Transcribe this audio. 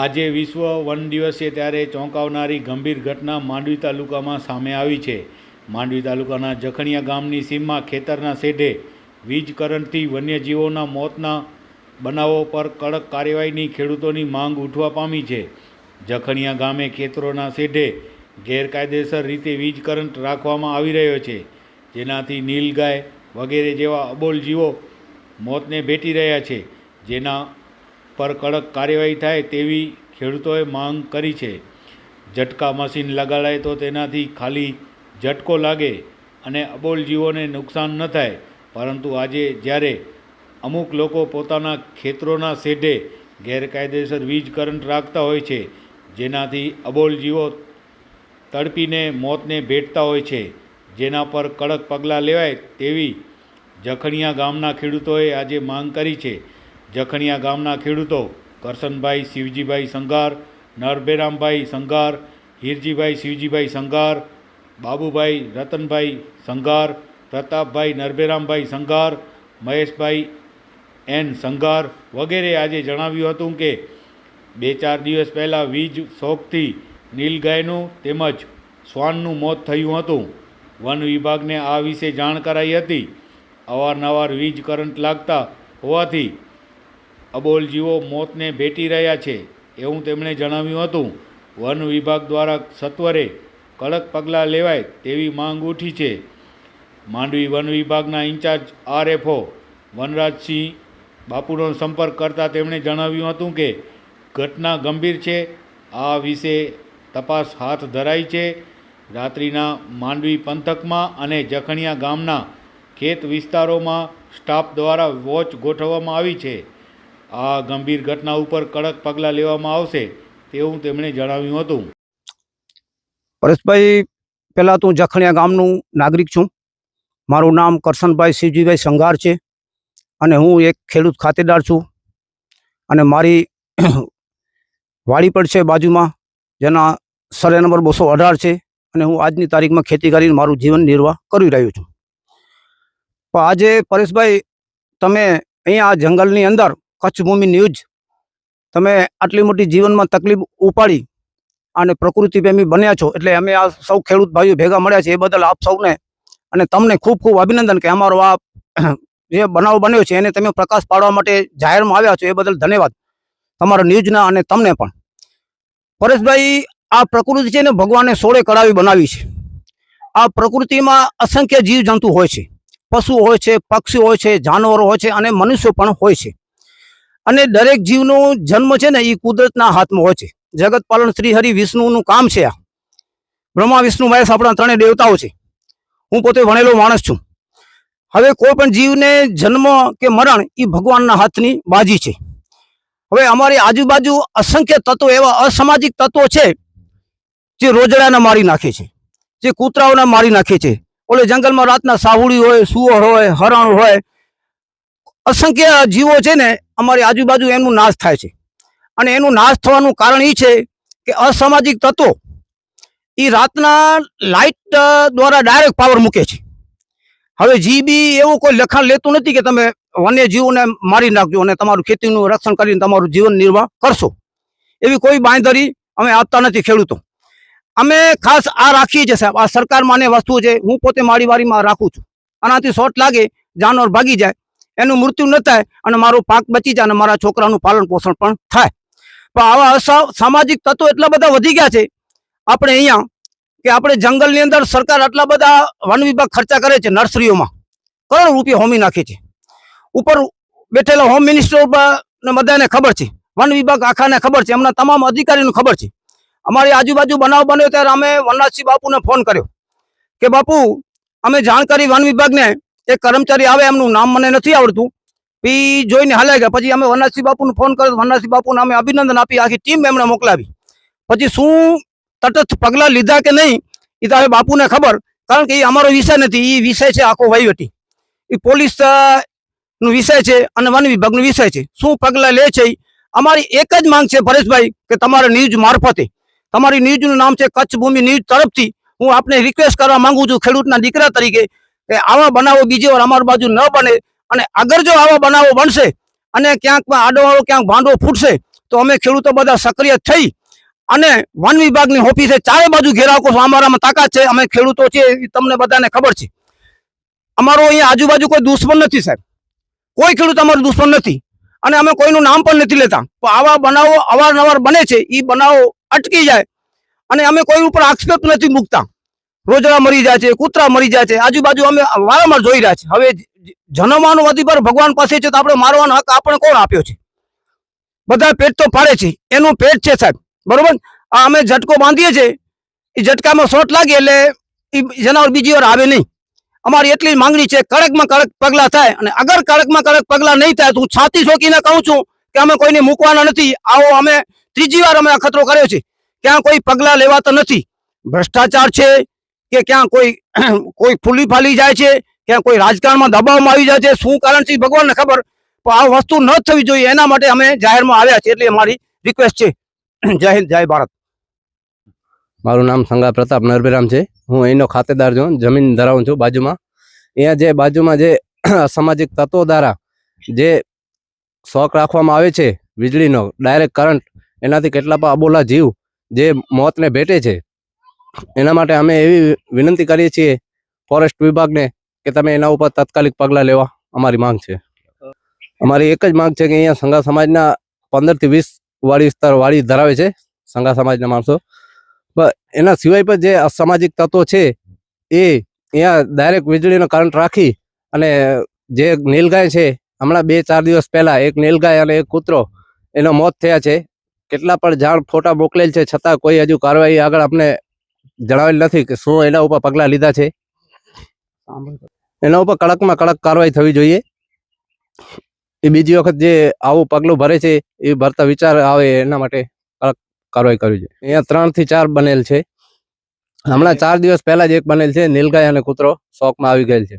આજે વિશ્વ વન દિવસ ત્યારે ચોંકાવનારી ગંભીર ઘટના માંડવી તાલુકામાં સામે આવી છે. માંડવી તાલુકાના જખણિયા ગામની સીમમાં ખેતરના શેઢે વીજ કરંટથી વન્યજીવોના મોતના બનાવો પર કડક કાર્યવાહીની ખેડૂતોની માંગ ઉઠવા પામી છે. જખણિયા ગામે ખેતરોના શેઢે ગેરકાયદેસર રીતે વીજ કરંટ રાખવામાં આવી રહ્યો છે. જેનાથી નીલગાય વગેરે જેવા અબોલ જીવો મોતને ભેટી રહ્યા છે. જેના પર કડક કાર્યવાહી થાય તેવી ખેડૂતોએ માંગ કરી છે. ઝટકા મશીન લગાડાય તો તેનાથી ખાલી ઝટકો લાગે અને અબોલ જીવોને નુકસાન ન થાય. પરંતુ આજે જ્યારે અમુક લોકો પોતાના ખેતરોના શેઢે ગેરકાયદેસર વીજ કરંટ રાખતા હોય છે, જેનાથી અબોલ જીવો તડપીને મોતને ભેટતા હોય છે, જેના પર કડક પગલાં લેવાય તેવી જખણિયા ગામના ખેડૂતોએ આજે માંગ કરી છે. જખણિયા ગામના ખેડૂતો કરશનભાઈ, શિવજીભાઈ સંઘાર નરભેરામભાઈ સંઘાર, હીરજીભાઈ, શિવજીભાઈ સંઘાર, બાબુભાઈ, રતનભાઈ સંઘાર, પ્રતાપભાઈ નરભેરામભાઈ સંઘાર, મહેશભાઈ એન સંઘાર વગેરે આજે જણાવ્યું હતું કે બે ચાર દિવસ પહેલાં વીજ શોકથી નીલગાયનું તેમજ શ્વાનનું મોત થયું હતું. વન વિભાગને આ વિશે જાણ કરાઈ હતી. અવારનવાર વીજ કરંટ લાગતા હોવાથી અબોલ જીવો મોતને ભેટી રહ્યા છે એવું તેમણે જણાવ્યું હતું. વન વિભાગ દ્વારા સત્વરે કડક પગલાં લેવાય તેવી માંગ ઉઠી છે. માંડવી વન વિભાગના ઇન્ચાર્જ આરએફઓ વનરાજસિંહ બાપુનો સંપર્ક કરતાં તેમણે જણાવ્યું હતું કે, ઘટના ગંભીર છે. આ વિશે તપાસ હાથ ધરાઈ છે. રાત્રિના માંડવી પંથકમાં અને જખણિયા ગામના ખેત વિસ્તારોમાં સ્ટાફ દ્વારા વોચ ગોઠવવામાં આવી છે. આ ગંભીર ઘટના ઉપર કડક પગલાં લેવામાં આવશે તેવું તેમણે જણાવ્યું હતું. પરેશભાઈ પહેલાં તો જખણિયા ગામનું નાગરિક છું. મારું નામ કરશનભાઈ શિવજીભાઈ સંઘાર છે અને હું એક ખેડૂત ખાતેદાર છું. અને મારી વાડી પણ છે બાજુમાં, જેના સર્વે નંબર બસો અઢાર છે અને હું આજની તારીખમાં ખેતી કરીને મારું જીવન નિર્વાહ કરી રહ્યો છું. પણ આજે પરેશભાઈ, તમે અહીંયા આ જંગલની અંદર કચ્છ ભૂમિ ન્યૂઝ. તમે આટલી મોટી જીવનમાં તકલીફ ઉપાડી અને પ્રકૃતિ પ્રેમી બન્યા છો એટલે અમે આ સૌ ખેડૂત ભાઈઓ ભેગા મળ્યા છે એ બદલ આપ સૌને અને તમને ખૂબ ખૂબ અભિનંદન કે અમારો આ જે બનાવ બન્યો છે એને તમે પ્રકાશ પાડવા માટે જાહેરમાં આવ્યા છો એ બદલ ધન્યવાદ. તમારા ન્યૂઝના અને તમને પણ. પરેશભાઈ, આ પ્રકૃતિ છે ને ભગવાને સોળે કળાવી બનાવી છે. આ પ્રકૃતિમાં અસંખ્ય જીવજંતુ હોય છે. પશુ હોય છે, પક્ષી હોય છે, જાનવરો હોય છે અને મનુષ્યો પણ હોય છે. અને દરેક જીવનો જન્મ છે ને એ કુદરતના હાથમાં હોય છે. જગત પાલન શ્રી હરિ વિષ્ણુનું કામ છે આ. બ્રહ્મા, વિષ્ણુ, મહેશ આપણા ત્રણેય દેવતાઓ છે. હું પોતે ભણેલો માણસ છું. હવે કોઈ પણ જીવને જન્મ કે મરણ એ ભગવાનના હાથની બાજી છે. હવે અમારી આજુબાજુ અસંખ્ય તત્વો એવા અસામાજિક તત્વો છે જે રોજડાને મારી નાખે છે. જે કૂતરાઓને મારી નાખે છે. ઓલે જંગલમાં રાતના સાહુડી હોય, સુવર હોય, હરણ હોય, અસંખ્ય જીવો છે ને અમારી આજુબાજુ એમનું નાશ થાય છે. અને એનું નાશ થવાનું કારણ એ છે કે અસામાજિક તત્વો એ રાતના લાઇટ દ્વારા ડાયરેક્ટ પાવર મૂકે છે. હવે જીબી એવું કોઈ લખાણ લેતું નથી કે તમે વન્યજીવોને મારી નાખજો અને તમારું ખેતીનું રક્ષણ કરીને તમારું જીવન નિર્વાહ કરશો. એવી કોઈ બાંયધરી અમે આપતા નથી ખેડૂતો. અમે ખાસ આ રાખીએ છીએ સાહેબ. આ સરકારમાં વસ્તુ છે. હું પોતે મારી વાડીમાં રાખું છું. આનાથી શોર્ટ લાગે, જાનવર ભાગી જાય. એનું મૃત્યુ ન થાય અને મારો પાક બચી જાય અને મારા છોકરાનું પાલન પોષણ પણ થાય. પણ આવા સામાજિક તત્વો એટલા બધા વધી ગયા છે, આપણે અહીંયા, કે આપણે જંગલની અંદર સરકાર આટલા બધા વન વિભાગ ખર્ચા કરે છે નર્સરીઓમાં. કરોડો રૂપિયા હોમી નાખે છે. ઉપર બેઠેલા હોમ મિનિસ્ટર ને બધાને ખબર છે. વન વિભાગ આખાને ખબર છે. એમના તમામ અધિકારીને ખબર છે. અમારી આજુબાજુ બનાવ બન્યો ત્યારે અમે વનરાજસિંહ બાપુને ફોન કર્યો કે, બાપુ, અમે જાણ કરી વન વિભાગને એક કર્મચારી આવે, એમનું નામ મને નથી આવડતું. પી જોઈને હાલ્યા ગયા. પછી અમે વનરાજસિંહ બાપુને ફોન કર્યો. વનરાજસિંહ બાપુને અમે અભિનંદન આપી. આખી ટીમ એમણે મોકલાવી. પછી શું તટસ્થ પગલાં લીધા કે નહીં, એ તો હવે બાપુને ખબર. કારણ કે એ અમારો વિષય નથી. એ વિષય છે આખો વહીવટી. એ પોલીસનું વિષય છે અને વન વિભાગનો વિષય છે. શું પગલાં લે છે અમારી એક જ માંગ છે પરેશભાઈ, કે તમારે ન્યૂઝ મારફતે, તમારી ન્યૂઝનું નામ છે કચ્છ ભૂમિ ન્યૂઝ તરફથી હું આપને રિક્વેસ્ટ કરવા માંગુ છું ખેડૂતના દીકરા તરીકે કે આવા બનાવો બીજી વાર અમારી બાજુ ન બને. અને આગળ જો આવા બનાવો બનશે અને ક્યાંક આડોવાળો ક્યાંક ભાંડો ફૂટશે, તો અમે ખેડૂતો બધા સક્રિય થઈ અને વન વિભાગની ઓફિસે ચારે બાજુ ઘેરાવ કરશું. અમારામાં તાકાત છે, અમે ખેડૂતો છે એ તમને બધાને ખબર છે. અમારો અહીંયા આજુબાજુ કોઈ દુશ્મન નથી સાહેબ. કોઈ ખેડૂત અમારો દુશ્મન નથી અને અમે કોઈનું નામ પણ નથી લેતા. પણ આવા બનાવો અવારનવાર બને છે એ બનાવો અટકી જાય અને અમે કોઈ ઉપર આક્ષેપ નથી મૂકતા. રોજડા મરી જાય છે, કૂતરા મરી જાય છે, આજુબાજુ અમે વારંવાર જોઈ રહ્યા છે. હવે જન્મવાનો અધિકાર ભગવાન પાસે છે તો આપણે મારવાનો હક આપણે કોણ આપ્યો છે? બધા પેટ તો પાડે છે, એનું પેટ છે સાહેબ, બરોબર? આ અમે ઝટકો બાંધીએ છીએ, એ ઝટકામાં શોટ લાગે એટલે એ જનાવર બીજી વાર આવે નહીં. અમારી એટલી માંગણી છે, કડકમાં કડક પગલાં થાય અને અગર કડકમાં કડક પગલાં નહીં થાય તો હું છાતી છોકીને કહું છું કે અમે કોઈને મૂકવાના નથી. આવો અમે ત્રીજી વાર અમે અખતરો કર્યો છે. ક્યાં કોઈ પગલાં લેવાતા નથી. ભ્રષ્ટાચાર છે કે ક્યાં કોઈ કોઈ ફૂલી ફાલી જાય છે, ક્યાં કોઈ રાજકારણમાં દબાવમાં આવી જાય છે, શું કારણ છે ભગવાનને ખબર. પણ આ વસ્તુ ન થવી જોઈએ, એના માટે અમે જાહેરમાં આવ્યા છીએ એટલે અમારી રિક્વેસ્ટ છે. જય હિન્દ, જય ભારત. મારું નામ સંગા પ્રતાપ નરભીરામ છે. હું અહીંનો ખાતેદાર છું, જમીન ધરાવું છું બાજુમાં. અહીંયા જે બાજુમાં જે સામાજિક તત્વો દ્વારા જે શોખ રાખવામાં આવે છે, વીજળીનો ડાયરેક્ટ કરંટ એનાથી કેટલા પણ અબોલા જીવ જે મોતને ભેટે છે એના માટે અમે એવી વિનંતી કરીએ છીએ ફોરેસ્ટ વિભાગને કે તમે એના ઉપર તાત્કાલિક પગલાં લેવા. અમારી માંગ છે. અમારી એક જ માંગ છે કે અહીંયા સંઘા સમાજના પંદરથી વીસ વાડી વિસ્તાર વાડી ધરાવે છે સંઘા સમાજના માણસો. પણ એના સિવાય પણ જે અસામાજિક તત્વો છે, એ અહીંયા ડાયરેક્ટ વીજળીનો કરંટ રાખી અને જે નીલગાય છે, હમણાં બે ચાર દિવસ પહેલાં એક નીલગાય અને એક કૂતરો એનો મોત થયા છે. કેટલા પણ જાણ ફોટા મોકલેલ છે, છતાં કોઈ હજુ કાર્યવાહી આગળ અમને જણાવેલ નથી કે શું એના ઉપર પગલાં લીધા છે. એના ઉપર કડકમાં કડક કાર્યવાહી થવી જોઈએ. એ બીજી વખત જે આવું પગલું ભરે છે એ ભરતા વિચાર આવે એના માટે કડક કાર્યવાહી કરવી જોઈએ. અહીંયા ત્રણથી ચાર બનેલ છે. હમણાં ચાર દિવસ પહેલા જ એક બનેલ છે. નીલગાય અને કૂતરો શોકમાં આવી ગયેલ છે.